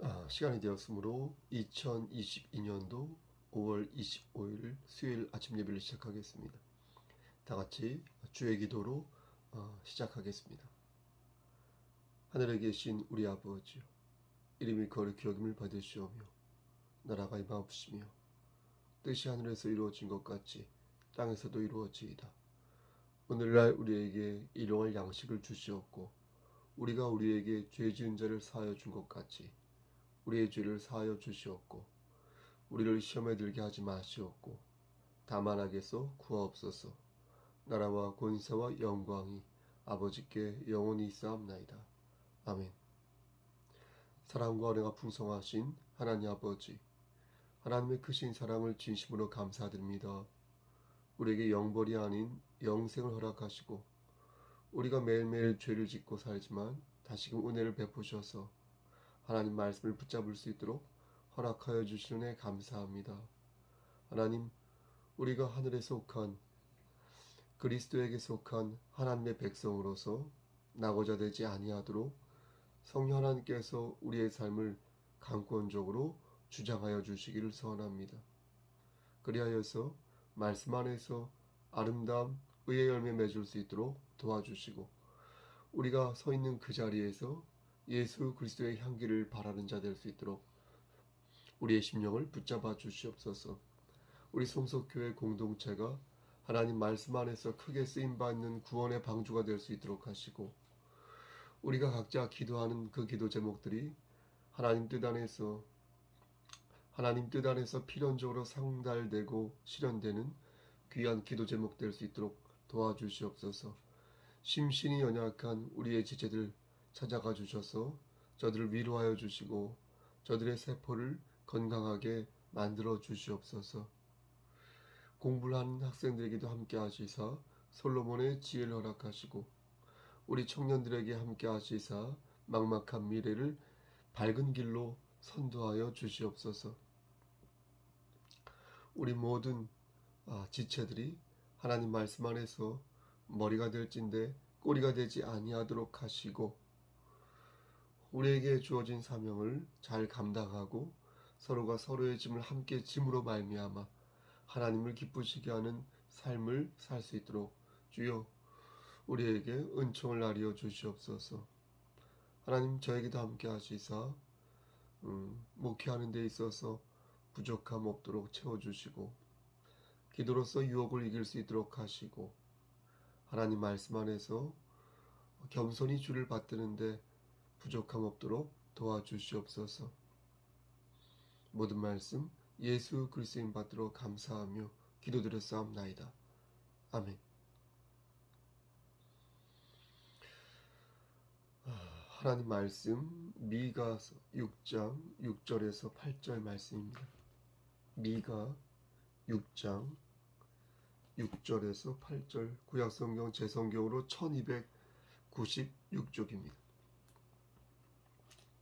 아, 시간이 되었으므로 2022년도 5월 25일 수요일 아침 예배를 시작하겠습니다. 다 같이 주의 기도로 어, 시작하겠습니다. 하늘에 계신 우리 아버지요 이름이 거룩히 여김을 받으시오며 나라가 임하옵시며 뜻이 하늘에서 이루어진 것 같이 땅에서도 이루어지이다. 오늘날 우리에게 일용할 양식을 주시옵고 우리가 우리에게 죄 지은 자를 사하여 준 것 같이 우리의 죄를 사하여 주시옵고 우리를 시험에 들게 하지 마시옵고 다만 하게서 구하옵소서. 나라와 권세와 영광이 아버지께 영원히 있사옵나이다. 아멘. 사랑과 은혜가 풍성하신 하나님 아버지 하나님의 크신 사랑을 진심으로 감사드립니다. 우리에게 영벌이 아닌 영생을 허락하시고 우리가 매일매일 죄를 짓고 살지만 다시금 은혜를 베푸셔서 하나님 말씀을 붙잡을 수 있도록 허락하여 주시는 애 감사합니다. 하나님, 우리가 하늘에 속한 그리스도에게 속한 하나님의 백성으로서 나고자 되지 아니하도록 성령 하나님께서 우리의 삶을 강권적으로 주장하여 주시기를 소원합니다. 그리하여서 말씀 안에서 아름다움, 의의 열매 맺을 수 있도록 도와주시고 우리가 서 있는 그 자리에서 예수 그리스도의 향기를 바라는 자 될 수 있도록 우리의 심령을 붙잡아 주시옵소서. 우리 송석교회 공동체가 하나님 말씀 안에서 크게 쓰임 받는 구원의 방주가 될 수 있도록 하시고 우리가 각자 기도하는 그 기도 제목들이 하나님 뜻 안에서 하나님 뜻 안에서 필연적으로 상달되고 실현되는 귀한 기도 제목 될 수 있도록 도와주시옵소서. 심신이 연약한 우리의 지체들 찾아가 주셔서 저들을 위로하여 주시고 저들의 세포를 건강하게 만들어 주시옵소서. 공부를 하는 학생들에게도 함께 하시사 솔로몬의 지혜를 허락하시고 우리 청년들에게 함께 하시사 막막한 미래를 밝은 길로 선도하여 주시옵소서. 우리 모든 아, 지체들이 하나님 말씀 안에서 머리가 될진데 꼬리가 되지 아니하도록 하시고 우리에게 주어진 사명을 잘 감당하고 서로가 서로의 짐을 함께 짐으로 말미암아 하나님을 기쁘시게 하는 삶을 살 수 있도록 주여 우리에게 은총을 나리어 주시옵소서. 하나님 저에게도 함께 하시사 음, 목회하는 데 있어서 부족함 없도록 채워주시고 기도로서 유혹을 이길 수 있도록 하시고 하나님 말씀 안에서 겸손히 주를 받드는데 부족함 없도록 도와주시옵소서. 모든 말씀 예수 그리스도인 받들어 감사하며 기도드렸사옵나이다. 아멘. 아, 하나님 말씀 미가서 6장 6절에서 8절 말씀입니다. 미가 6장 6절에서 8절 구약성경 제성경으로 1296쪽입니다.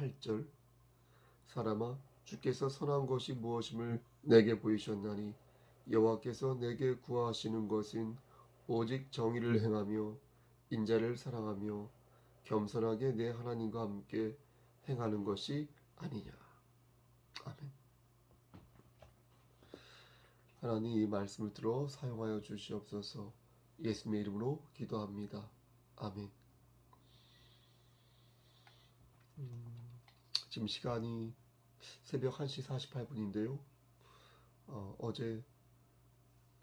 8절 사람아 주께서 선한 것이 무엇임을 내게 보이셨나니 여호와께서 내게 구하시는 것은 오직 정의를 행하며 인자를 사랑하며 겸손하게 내 하나님과 함께 행하는 것이 아니냐. 아멘. 하나님 이 말씀을 들어 사용하여 주시옵소서 예수님의 이름으로 기도합니다. 아멘. 음, 지금 시간이 새벽 1시 48분인데요. 어, 제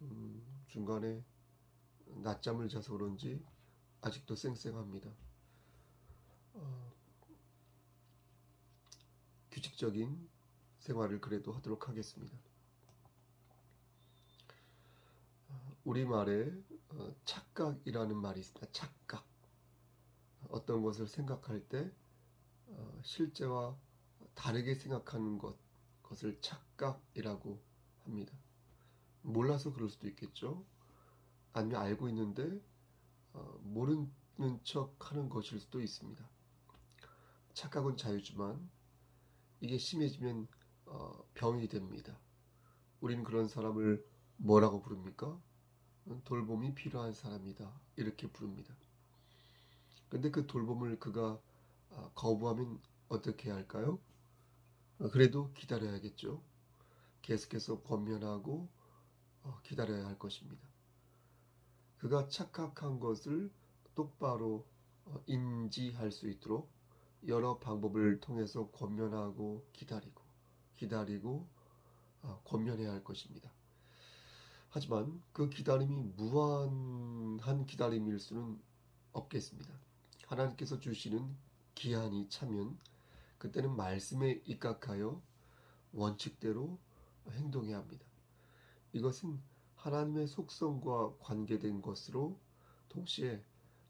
음, 중간에 낮잠을 자서 그런지 아직도 쌩쌩합니다. 어, 규칙적인 생활을 그래도 하도록 하겠습니다. 어, 우리말에 어, 착각이라는 말이 있습니다. 착각. 어떤 것을 생각할 때 어, 실제와 다르게 생각하는 것, 것을 착각이라고 합니다. 몰라서 그럴 수도 있겠죠. 아니면 알고 있는데 어, 모르는 척 하는 것일 수도 있습니다. 착각은 자유지만 이게 심해지면 어, 병이 됩니다. 우리는 그런 사람을 뭐라고 부릅니까? 돌봄이 필요한 사람이다. 이렇게 부릅니다. 근데 그 돌봄을 그가 아, 거부하면 어떻게 해야 할까요? 어, 그래도 기다려야겠죠. 계속해서 권면하고 어, 기다려야 할 것입니다. 그가 착각한 것을 똑바로 어, 인지할 수 있도록 여러 방법을 통해서 권면하고 기다리고 기다리고 권면해야 할 것입니다. 하지만 그 기다림이 무한한 기다림일 수는 없겠습니다. 하나님께서 주시는 기한이 차면 그때는 말씀에 입각하여 원칙대로 행동해야 합니다. 이것은 하나님의 속성과 관계된 것으로 동시에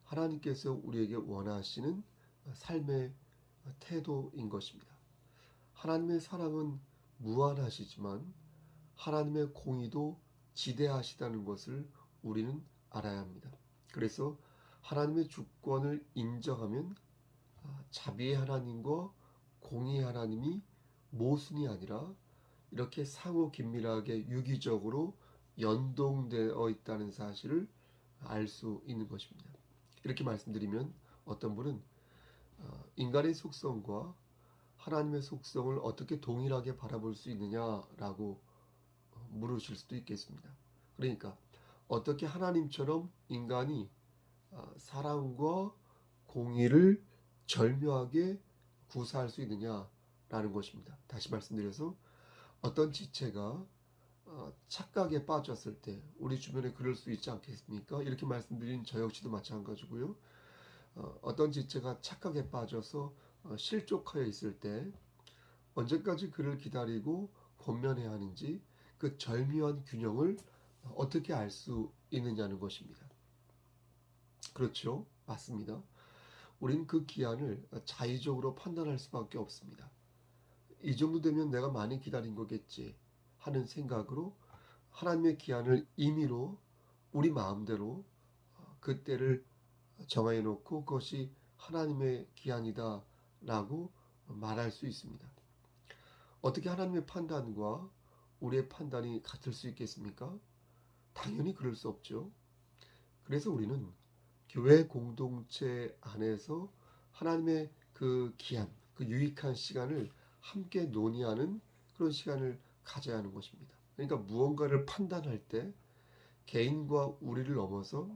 하나님께서 우리에게 원하시는 삶의 태도인 것입니다. 하나님의 사랑은 무한하시지만 하나님의 공의도 지대하시다는 것을 우리는 알아야 합니다. 그래서 하나님의 주권을 인정하면 아, 자비의 하나님과 공의의 하나님이 모순이 아니라 이렇게 상호 긴밀하게 유기적으로 연동되어 있다는 사실을 알 수 있는 것입니다. 이렇게 말씀드리면 어떤 분은 어, 인간의 속성과 하나님의 속성을 어떻게 동일하게 바라볼 수 있느냐라고 어, 물으실 수도 있겠습니다. 그러니까 어떻게 하나님처럼 인간이 어, 사랑과 공의를 절묘하게 구사할 수 있느냐라는 것입니다. 다시 말씀드려서 어떤 지체가 어, 착각에 빠졌을 때 우리 주변에 그럴 수 있지 않겠습니까? 이렇게 말씀드린 저 역시도 마찬가지고요. 어떤 지체가 착각에 빠져서 실족하여 있을 때 언제까지 그를 기다리고 권면해야 하는지 그 절묘한 균형을 어떻게 알 수 있느냐는 것입니다. 그렇죠. 맞습니다. 우린 그 기한을 자의적으로 판단할 수밖에 없습니다. 이 정도 되면 내가 많이 기다린 거겠지 하는 생각으로 하나님의 기한을 임의로 우리 마음대로 그때를 정해 놓고 그것이 하나님의 기한이다 라고 말할 수 있습니다. 어떻게 하나님의 판단과 우리의 판단이 같을 수 있겠습니까? 당연히 그럴 수 없죠. 그래서 우리는 교회 공동체 안에서 하나님의 그 기한, 그 유익한 시간을 함께 논의하는 그런 시간을 가져야 하는 것입니다. 그러니까 무언가를 판단할 때 개인과 우리를 넘어서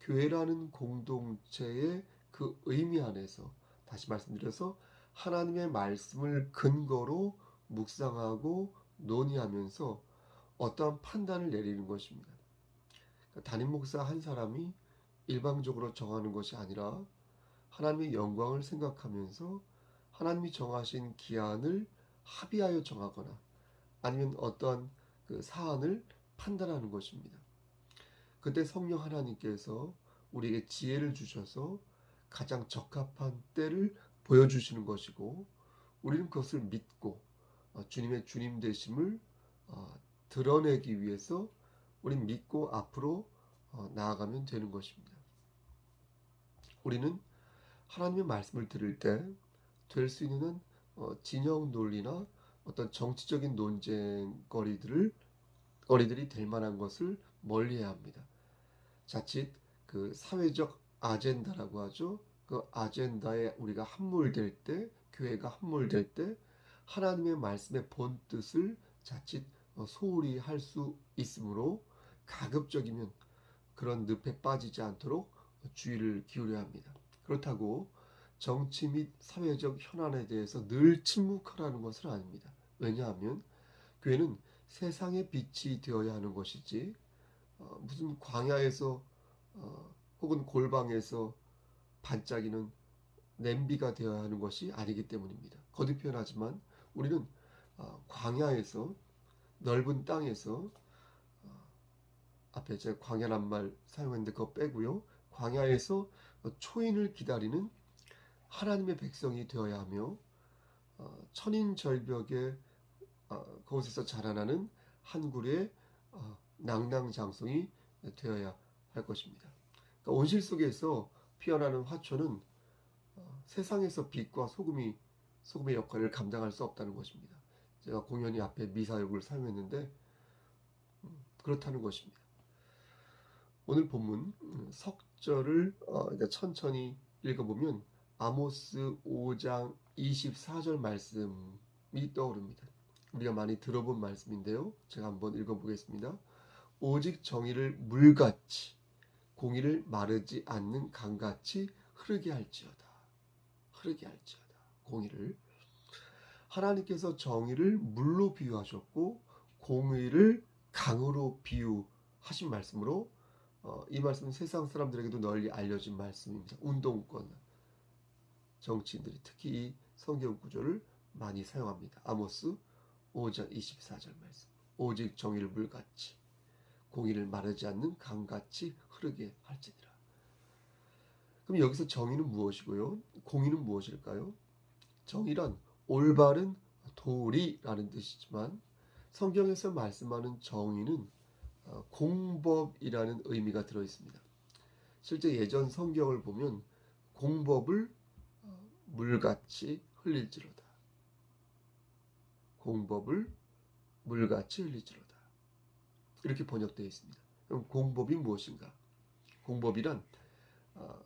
교회라는 공동체의 그 의미 안에서 다시 말씀드려서 하나님의 말씀을 근거로 묵상하고 논의하면서 어떠한 판단을 내리는 것입니다. 담임 목사 한 사람이 일방적으로 정하는 것이 아니라 하나님의 영광을 생각하면서 하나님이 정하신 기한을 합의하여 정하거나 아니면 어떠한 그 사안을 판단하는 것입니다. 그때 성령 하나님께서 우리에게 지혜를 주셔서 가장 적합한 때를 보여주시는 것이고 우리는 그것을 믿고 어, 주님의 주님 되심을 어, 드러내기 위해서 우린 믿고 앞으로 어, 나아가면 되는 것입니다. 우리는 하나님의 말씀을 들을 때 될 수 있는 어, 진영 논리나 어떤 정치적인 논쟁거리들을 거리들이 될 만한 것을 멀리해야 합니다. 자칫 그 사회적 아젠다라고 하죠. 그 아젠다에 우리가 함몰될 때, 교회가 함몰될 때 하나님의 말씀의 본 뜻을 자칫 어, 소홀히 할 수 있으므로 가급적이면 그런 늪에 빠지지 않도록 주의를 기울여야 합니다. 그렇다고 정치 및 사회적 현안에 대해서 늘 침묵하라는 것은 아닙니다. 왜냐하면 교회는 세상의 빛이 되어야 하는 것이지 어, 무슨 광야에서 어, 혹은 골방에서 반짝이는 냄비가 되어야 하는 것이 아니기 때문입니다. 거듭 표현하지만 우리는 어, 광야에서 넓은 땅에서 앞에 제가 광야란 말 사용했는데 그거 빼고요. 광야에서 초인을 기다리는 하나님의 백성이 되어야 하며 어, 천인절벽의 그곳에서 어, 자라나는 한굴의 어, 낭낭장성이 되어야 할 것입니다. 그러니까 온실 속에서 피어나는 화초는 세상에서 빛과 소금이 소금의 역할을 감당할 수 없다는 것입니다. 제가 공연이 앞에 미사역을 사용했는데 음, 그렇다는 것입니다. 오늘 본문 음, 석 10절을 어, 천천히 읽어보면 아모스 5장 24절 말씀이 떠오릅니다. 우리가 많이 들어본 말씀인데요. 제가 한번 읽어보겠습니다. 오직 정의를 물같이 공의를 마르지 않는 강같이 흐르게 할지어다. 흐르게 할지어다. 공의를 하나님께서 정의를 물로 비유하셨고 공의를 강으로 비유하신 말씀으로 어, 이 말씀은 세상 사람들에게도 널리 알려진 말씀입니다. 운동권 정치인들이 특히 이 성경 구조를 많이 사용합니다. 아모스 5장 24절 말씀. 오직 정의를 물같이 공의를 마르지 않는 강같이 흐르게 할지니라. 그럼 여기서 정의는 무엇이고요? 공의는 무엇일까요? 정의란 올바른 도리라는 뜻이지만 성경에서 말씀하는 정의는 어, 공법이라는 의미가 들어 있습니다. 실제 예전 성경을 보면 공법을 어, 물같이 흘릴지로다. 공법을 물같이 흘릴지로다. 이렇게 번역되어 있습니다. 그럼 공법이 무엇인가? 공법이란 어,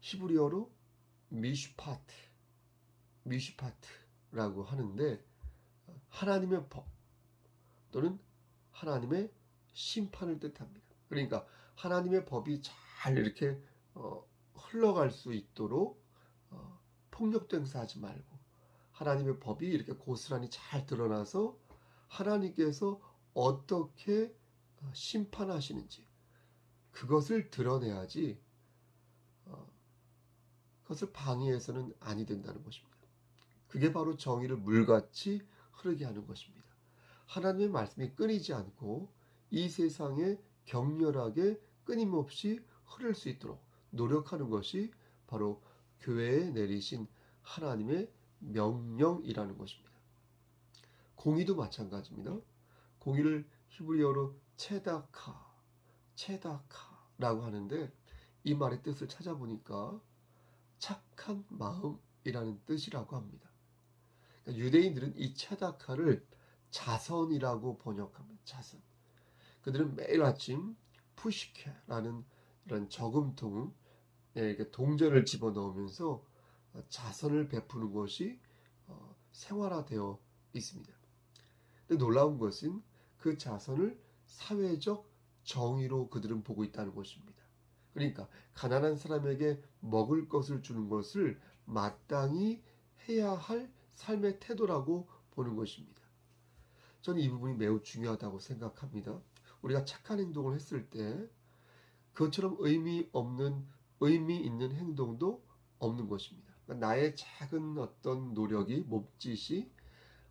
히브리어로 미슈파트, 미슈파트라고 하는데 하나님의 법 또는 하나님의 심판을 뜻합니다. 그러니까 하나님의 법이 잘 이렇게 어, 흘러갈 수 있도록 어, 폭력도 행사하지 말고 하나님의 법이 이렇게 고스란히 잘 드러나서 하나님께서 어떻게 어, 심판하시는지 그것을 드러내야지 어, 그것을 방해해서는 아니 된다는 것입니다. 그게 바로 정의를 물같이 흐르게 하는 것입니다. 하나님의 말씀이 끊이지 않고 이 세상에 격렬하게 끊임없이 흐를 수 있도록 노력하는 것이 바로 교회에 내리신 하나님의 명령이라는 것입니다. 공의도 마찬가지입니다. 공의를 히브리어로 체다카, 체다카라고 하는데 이 말의 뜻을 찾아보니까 착한 마음이라는 뜻이라고 합니다. 그러니까 유대인들은 이 체다카를 자선이라고 번역합니다. 자선. 그들은 매일 아침 푸시케라는 이런 저금통에 동전을 집어넣으면서 자선을 베푸는 것이 어, 생활화되어 있습니다. 근데 놀라운 것은 그 자선을 사회적 정의로 그들은 보고 있다는 것입니다. 그러니까 가난한 사람에게 먹을 것을 주는 것을 마땅히 해야 할 삶의 태도라고 보는 것입니다. 저는 이 부분이 매우 중요하다고 생각합니다. 우리가 착한 행동을 했을 때 그것처럼 의미 없는 의미 있는 행동도 없는 것입니다. 그러니까 나의 작은 어떤 노력이 몸짓이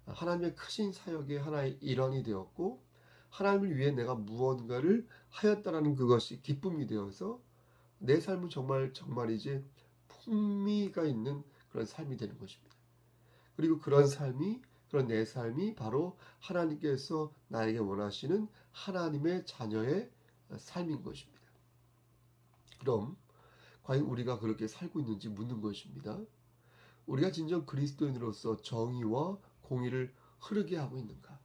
하나님의 크신 사역의 하나의 일환이 되었고 하나님을 위해 내가 무언가를 하였다라는 그것이 기쁨이 되어서 내 삶은 정말 정말이지 풍미가 있는 그런 삶이 되는 것입니다. 그리고 그런 삶이 그런 내 삶이 바로 하나님께서 나에게 원하시는 하나님의 자녀의 삶인 것입니다. 그럼 과연 우리가 그렇게 살고 있는지 묻는 것입니다. 우리가 진정 그리스도인으로서 정의와 공의를 흐르게 하고 있는가?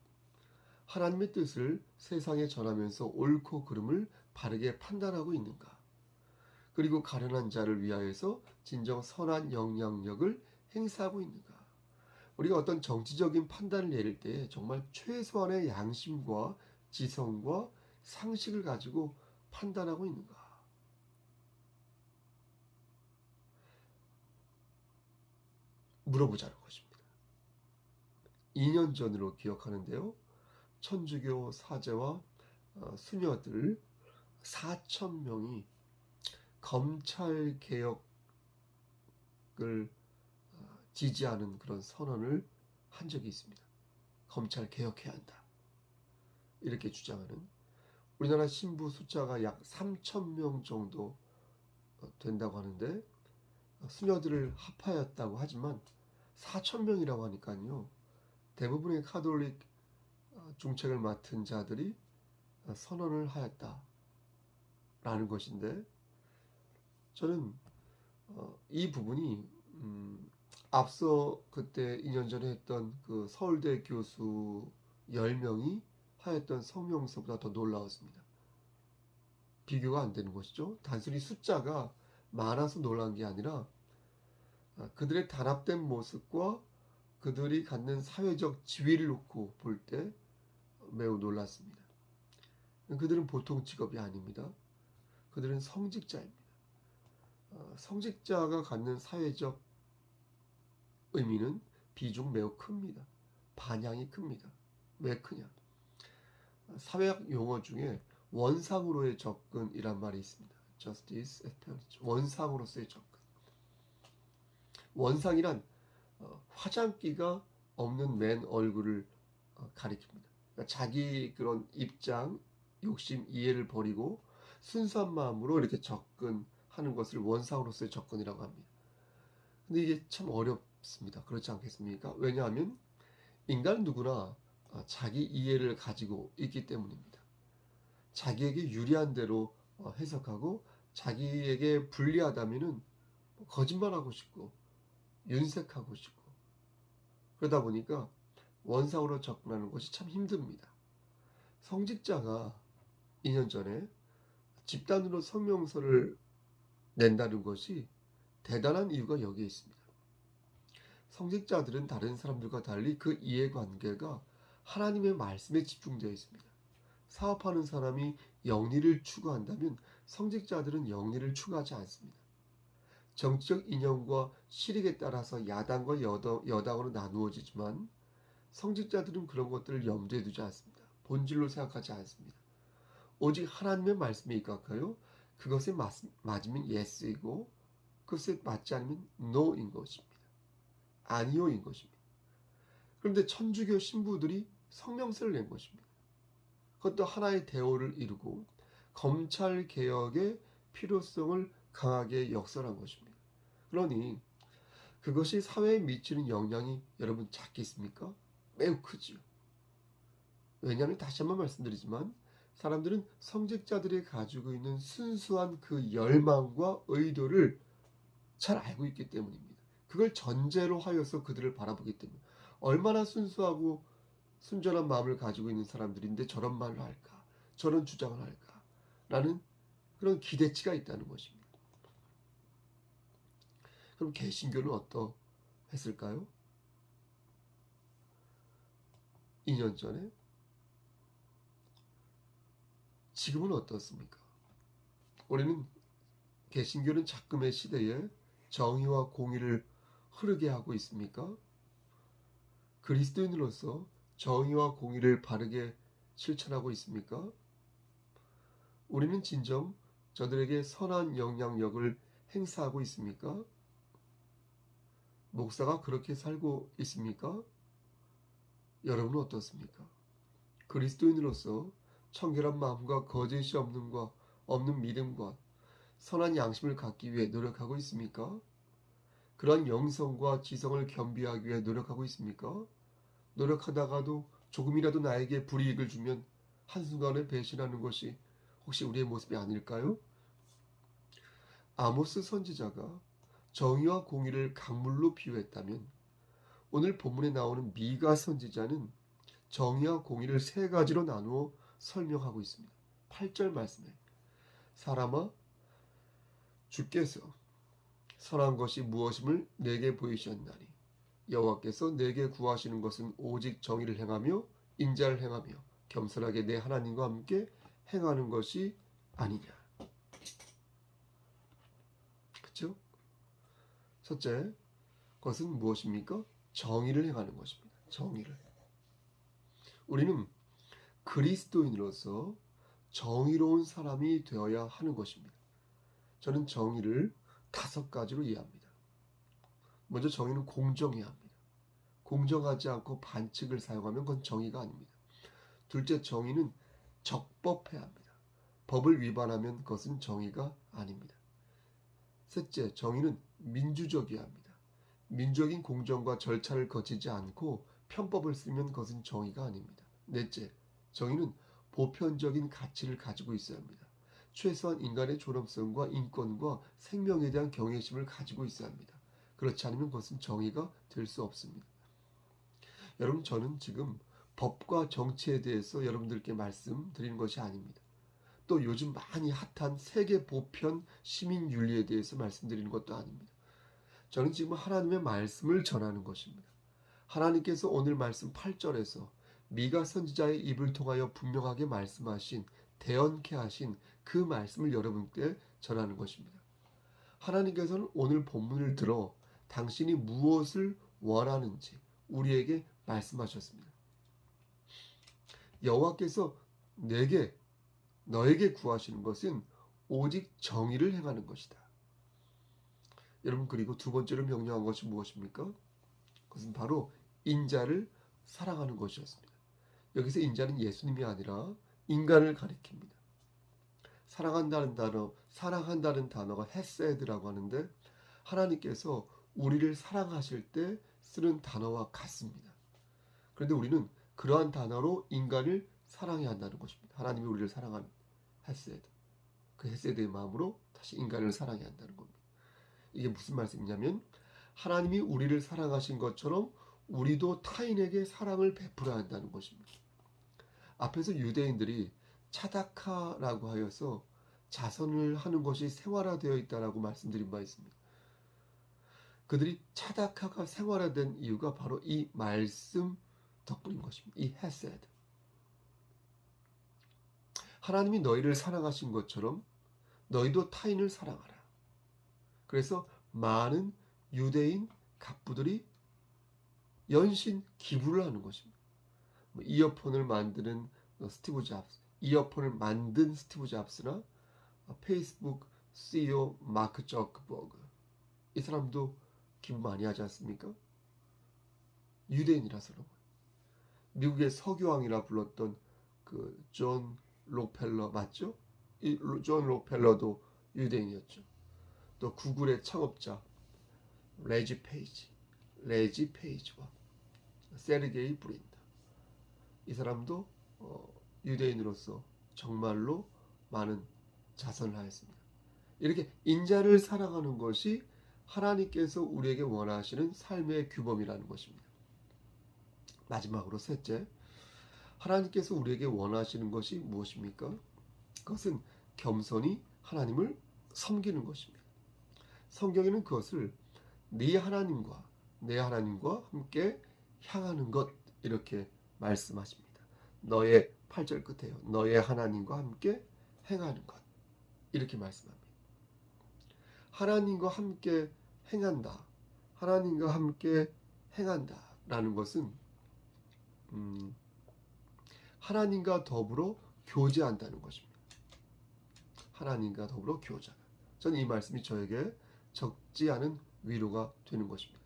하나님의 뜻을 세상에 전하면서 옳고 그름을 바르게 판단하고 있는가? 그리고 가련한 자를 위하여서 진정 선한 영향력을 행사하고 있는가? 우리가 어떤 정치적인 판단을 내릴 때 정말 최소한의 양심과 지성과 상식을 가지고 판단하고 있는가? 물어보자는 것입니다. 2년 전으로 기억하는데요. 천주교 사제와 어, 수녀들 4천 명이 검찰 개혁을 어, 지지하는 그런 선언을 한 적이 있습니다. 검찰 개혁해야 한다. 이렇게 주장하는 우리나라 신부 숫자가 약 3천 명 정도 어, 된다고 하는데 수녀들을 합하였다고 하지만 4천 명이라고 하니까요. 대부분의 카톨릭 어, 중책을 맡은 자들이 어, 선언을 하였다라는 것인데 저는 어, 이 부분이 음, 앞서 그때 2년 전에 했던 그 서울대 교수 10명이 하였던 성명서보다 더 놀라웠습니다. 비교가 안 되는 것이죠. 단순히 숫자가 많아서 놀란 게 아니라 아, 그들의 단합된 모습과 그들이 갖는 사회적 지위를 놓고 볼 때 매우 놀랐습니다. 그들은 보통 직업이 아닙니다. 그들은 성직자입니다. 아, 성직자가 갖는 사회적 의미는 비중 매우 큽니다. 반향이 큽니다. 왜 크냐? 사회학 용어 중에 원상으로의 접근이란 말이 있습니다. justice as parity. 원상으로서의 접근. 원상이란 어, 화장기가 없는 맨 얼굴을 어, 가리킵니다. 그러니까 자기 그런 입장, 욕심, 이해를 버리고 순수한 마음으로 이렇게 접근하는 것을 원상으로서의 접근이라고 합니다. 근데 이게 참 어렵 습니다. 그렇지 않겠습니까? 왜냐하면 인간 누구나 어, 자기 이해를 가지고 있기 때문입니다. 자기에게 유리한 대로 어, 해석하고 자기에게 불리하다면은 뭐 거짓말하고 싶고 윤색하고 싶고 그러다 보니까 원상으로 접근하는 것이 참 힘듭니다. 성직자가 2년 전에 집단으로 성명서를 낸다는 것이 대단한 이유가 여기에 있습니다. 성직자들은 다른 사람들과 달리 그 이해관계가 하나님의 말씀에 집중되어 있습니다. 사업하는 사람이 영리를 추구한다면 성직자들은 영리를 추구하지 않습니다. 정치적 이념과 실익에 따라서 야당과 여당, 으로 나누어지지만 성직자들은 그런 것들을 염두에 두지 않습니다. 본질로 생각하지 않습니다. 오직 하나님의 말씀에 입각하여 그것에 맞, 맞으면 yes이고 그것에 맞지 않으면 no인 것입니다. 아니오인 것입니다. 그런데 천주교 신부들이 성명서를 낸 것입니다. 그것도 하나의 대오를 이루고 검찰 개혁의 필요성을 강하게 역설한 것입니다. 그러니 그것이 사회에 미치는 영향이 여러분 작겠습니까? 매우 크지요. 왜냐하면 다시 한번 말씀드리지만 사람들은 성직자들이 가지고 있는 순수한 그 열망과 의도를 잘 알고 있기 때문입니다. 그걸 전제로 하여서 그들을 바라보기 때문에 얼마나 순수하고 순전한 마음을 가지고 있는 사람들인데 저런 말을 할까? 저런 주장을 할까? 라는 그런 기대치가 있다는 것입니다. 그럼 개신교는 어떠했을까요? 2년 전에? 지금은 어떻습니까? 우리는 개신교는 작금의 시대에 정의와 공의를 흐르게 하고 있습니까? 그리스도인으로서 정의와 공의를 바르게 실천하고 있습니까? 우리는 진정 저들에게 선한 영향력을 행사하고 있습니까? 목사가 그렇게 살고 있습니까? 여러분은 어떻습니까? 그리스도인으로서 청결한 마음과 거짓이 없는 과 없는 믿음과 선한 양심을 갖기 위해 노력하고 있습니까? 그러한 영성과 지성을 겸비하기 위해 노력하고 있습니까? 노력하다가도 조금이라도 나에게 불이익을 주면 한순간에 배신하는 것이 혹시 우리의 모습이 아닐까요? 아모스 선지자가 정의와 공의를 강물로 비유했다면 오늘 본문에 나오는 미가 선지자는 정의와 공의를 세 가지로 나누어 설명하고 있습니다. 8절 말씀에 사람아 주께서 선한 것이 무엇임을 내게 보이셨나니 여호와께서 내게 구하시는 것은 오직 정의를 행하며 인자를 행하며 겸손하게 내 하나님과 함께 행하는 것이 아니냐. 그렇죠? 첫째, 그것은 무엇입니까? 정의를 행하는 것입니다. 정의를. 우리는 그리스도인으로서 정의로운 사람이 되어야 하는 것입니다. 저는 정의를 다섯 가지로 이해합니다. 먼저 정의는 공정해야 합니다. 공정하지 않고 반칙을 사용하면 그건 정의가 아닙니다. 둘째 정의는 적법해야 합니다. 법을 위반하면 그것은 정의가 아닙니다. 셋째, 정의는 민주적이어야 합니다. 민주적인 공정과 절차를 거치지 않고 편법을 쓰면 그것은 정의가 아닙니다. 넷째, 정의는 보편적인 가치를 가지고 있어야 합니다. 최소한 인간의 존엄성과 인권과 생명에 대한 경외심을 가지고 있어야 합니다. 그렇지 않으면 그것은 정의가 될 수 없습니다. 여러분, 저는 지금 법과 정치에 대해서 여러분들께 말씀드리는 것이 아닙니다. 또 요즘 많이 핫한 세계 보편 시민 윤리에 대해서 말씀드리는 것도 아닙니다. 저는 지금 하나님의 말씀을 전하는 것입니다. 하나님께서 오늘 말씀 8절에서 미가 선지자의 입을 통하여 분명하게 말씀하신 대언케 하신 그 말씀을 여러분께 전하는 것입니다. 하나님께서는 오늘 본문을 들어 당신이 무엇을 원하는지 우리에게 말씀하셨습니다. 여호와께서 내게 너에게 구하시는 것은 오직 정의를 행하는 것이다. 여러분 그리고 두 번째로 명령한 것이 무엇입니까? 그것은 바로 인자를 사랑하는 것이었습니다. 여기서 인자는 예수님이 아니라 인간을 가리킵니다. 사랑한다는 단어, 사랑한다는 단어가 헤세드라고 하는데 하나님께서 우리를 사랑하실 때 쓰는 단어와 같습니다. 그런데 우리는 그러한 단어로 인간을 사랑해야 한다는 것입니다. 하나님이 우리를 사랑하는 헤세드. 그 헤세드의 마음으로 다시 인간을 사랑해야 한다는 겁니다. 이게 무슨 말씀이냐면 하나님이 우리를 사랑하신 것처럼 우리도 타인에게 사랑을 베풀어야 한다는 것입니다. 앞에서 유대인들이 차다카라고 하여서 자선을 하는 것이 생활화되어 있다라고 말씀드린 바 있습니다. 그들이 차다카가 생활화된 이유가 바로 이 말씀 덕분인 것입니다. 이 헤세드. 하나님이 너희를 사랑하신 것처럼 너희도 타인을 사랑하라. 그래서 많은 유대인 갑부들이 연신 기부를 하는 것입니다. 뭐 이어폰을 만드는 스티브 잡스, 이어폰을 만든 스티브 잡스나 페이스북 CEO 마크 저크버그 이 사람도 기부 많이 하지 않습니까? 유대인이라서 그런 거예요. 미국의 서교왕이라 불렀던 그 존 록펠러 맞죠? 이 존 록펠러도 유대인이었죠. 또 구글의 창업자 레지 페이지, 레지 페이지와 세르게이 브린다. 이 사람도 어, 유대인으로서 정말로 많은 자선을 하였습니다. 이렇게 인자를 사랑하는 것이 하나님께서 우리에게 원하시는 삶의 규범이라는 것입니다. 마지막으로 셋째, 하나님께서 우리에게 원하시는 것이 무엇입니까? 그것은 겸손히 하나님을 섬기는 것입니다. 성경에는 그것을 네 하나님과 내 하나님과 함께 향하는 것 이렇게 말씀하십니다. 너의 8절 끝에요. 너의 하나님과 함께 행하는 것 이렇게 말씀합니다. 하나님과 함께 행한다. 하나님과 함께 행한다 라는 것은 음, 하나님과 더불어 교제한다는 것입니다. 하나님과 더불어 교제. 저는 이 말씀이 저에게 적지 않은 위로가 되는 것입니다.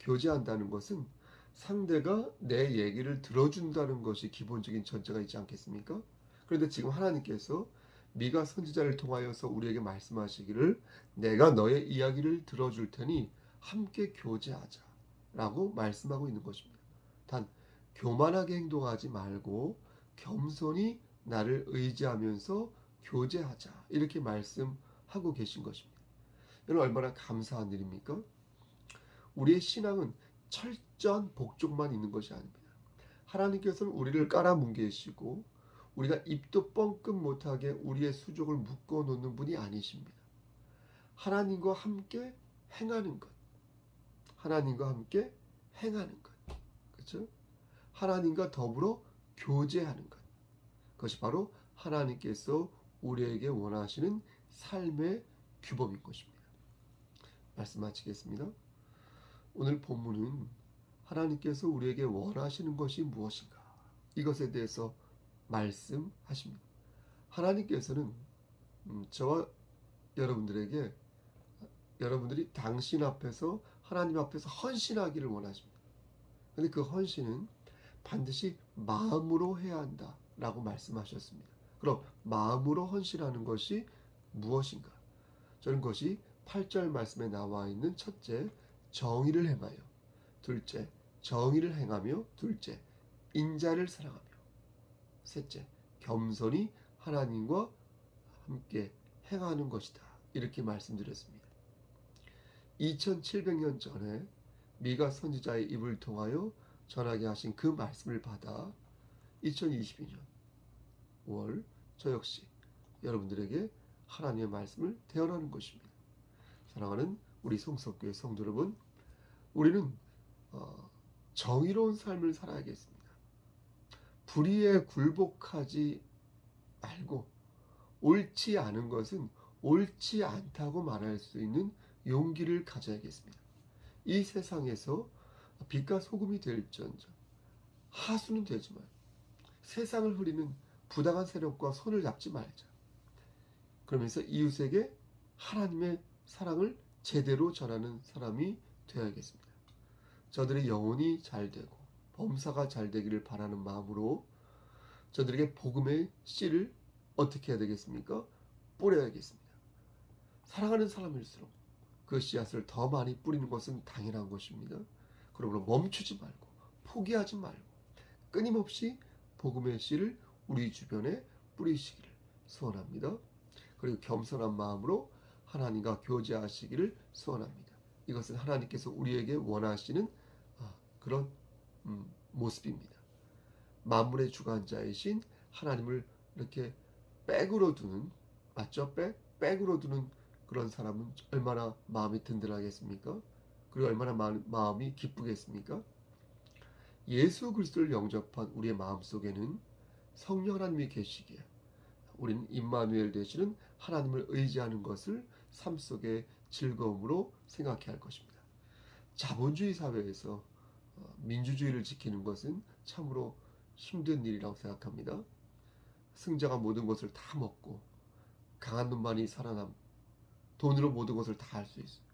교제한다는 것은 상대가 내 얘기를 들어준다는 것이 기본적인 전제가 있지 않겠습니까? 그런데 지금 하나님께서 미가 선지자를 통하여서 우리에게 말씀하시기를 내가 너의 이야기를 들어줄 테니 함께 교제하자 라고 말씀하고 있는 것입니다. 단 교만하게 행동하지 말고 겸손히 나를 의지하면서 교제하자 이렇게 말씀하고 계신 것입니다. 여러분 얼마나 감사한 일입니까? 우리의 신앙은 철 저한 복종만 있는 것이 아닙니다. 하나님께서는 우리를 깔아뭉개시고 우리가 입도 뻥끗 못하게 우리의 수족을 묶어 놓는 분이 아니십니다. 하나님과 함께 행하는 것. 하나님과 함께 행하는 것. 그렇죠? 하나님과 더불어 교제하는 것. 그것이 바로 하나님께서 우리에게 원하시는 삶의 규범인 것입니다. 말씀 마치겠습니다. 오늘 본문은 하나님께서 우리에게 원하시는 것이 무엇인가? 이것에 대해서 말씀하십니다. 하나님께서는 음, 저와 여러분들에게 여러분들이 당신 앞에서 하나님 앞에서 헌신하기를 원하십니다. 근데 그 헌신은 반드시 마음으로 해야 한다라고 말씀하셨습니다. 그럼 마음으로 헌신하는 것이 무엇인가? 저는 그것이 8절 말씀에 나와 있는 첫째, 정의를 행하여. 둘째, 정의를 행하며. 둘째, 인자를 사랑하며. 셋째, 겸손히 하나님과 함께 행하는 것이다. 이렇게 말씀드렸습니다. 2700년 전에 미가 선지자의 입을 통하여 전하게 하신 그 말씀을 받아 2022년 5월 저 역시 여러분들에게 하나님의 말씀을 대언하는 것입니다. 사랑하는 우리 송석교회 성도 여러분, 우리는 어, 정의로운 삶을 살아야겠습니다. 불의에 굴복하지 말고 옳지 않은 것은 옳지 않다고 말할 수 있는 용기를 가져야겠습니다. 이 세상에서 빛과 소금이 될지언정 하수는 되지만 세상을 흐리는 부당한 세력과 손을 잡지 말자. 그러면서 이웃에게 하나님의 사랑을 제대로 전하는 사람이 되어야겠습니다. 저들의 영혼이 잘 되고 범사가 잘 되기를 바라는 마음으로 저들에게 복음의 씨를 어떻게 해야 되겠습니까? 뿌려야겠습니다. 사랑하는 사람일수록 그 씨앗을 더 많이 뿌리는 것은 당연한 것입니다. 그러므로 멈추지 말고 포기하지 말고 끊임없이 복음의 씨를 우리 주변에 뿌리시기를 소원합니다. 그리고 겸손한 마음으로 하나님과 교제하시기를 소원합니다. 이것은 하나님께서 우리에게 원하시는 아, 그런 음, 모습입니다. 만물의 주관자이신 하나님을 이렇게 백으로 두는 맞죠? 백 백으로 두는 그런 사람은 얼마나 마음이 든든하겠습니까? 그리고 얼마나 마, 마음이 기쁘겠습니까? 예수 그리스도를 영접한 우리의 마음 속에는 성령 하나님이 계시기에 우리는 임마누엘 되시는 하나님을 의지하는 것을 삶 속의 즐거움으로 생각해야 할 것입니다. 자본주의 사회에서 어, 민주주의를 지키는 것은 참으로 힘든 일이라고 생각합니다. 승자가 모든 것을 다 먹고 강한 놈만이 살아남 돈으로 모든 것을 다 할 수 있어요.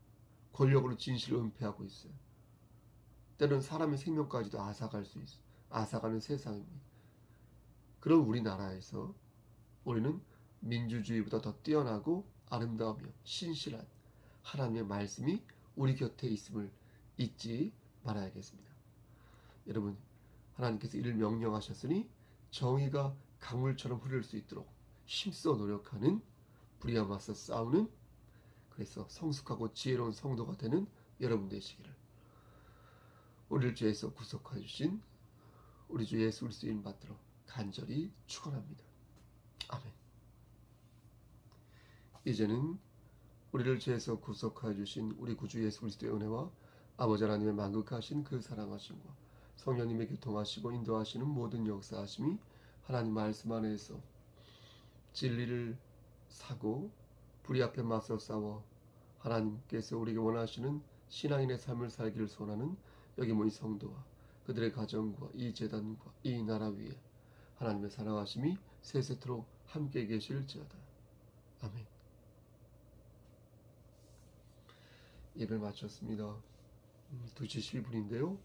권력으로 진실을 은폐하고 있어요. 때로는 사람의 생명까지도 앗아갈 수 있어요. 앗아가는 세상입니다. 그런 우리나라에서 우리는 민주주의보다 더 뛰어나고 아름다우며 신실한 하나님의 말씀이 우리 곁에 있음을 잊지 말아야겠습니다. 여러분, 하나님께서 이를 명령하셨으니 정의가 강물처럼 흐를 수 있도록 힘써 노력하는 불의와 맞서 싸우는 그래서 성숙하고 지혜로운 성도가 되는 여러분 되시기를 우리를 죄에서 구속하여 주신 우리 주 예수 그리스도 이름 받들어 간절히 축원합니다. 아멘. 이제는 우리를 죄에서 구속하여 주신 우리 구주 예수 그리스도의 은혜와 아버지 하나님의 만극하신 그 사랑하심과 성령님의 교통하시고 인도하시는 모든 역사하심이 하나님 말씀 안에서 진리를 사고 불의 앞에 맞서 싸워 하나님께서 우리에게 원하시는 신앙인의 삶을 살기를 소원하는 여기 모인 성도와 그들의 가정과 이 재단과 이 나라 위에 하나님의 사랑하심이 세세토록 함께 계실지어다. 아멘. 예배를 마쳤습니다. 음, 2시 11분인데요.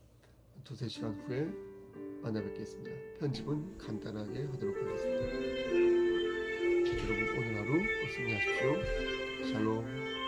두세 시간 후에 만나 뵙겠습니다. 편집은 간단하게 하도록 하겠습니다. 여러분 오늘 하루 승리하십시오. 샬롬.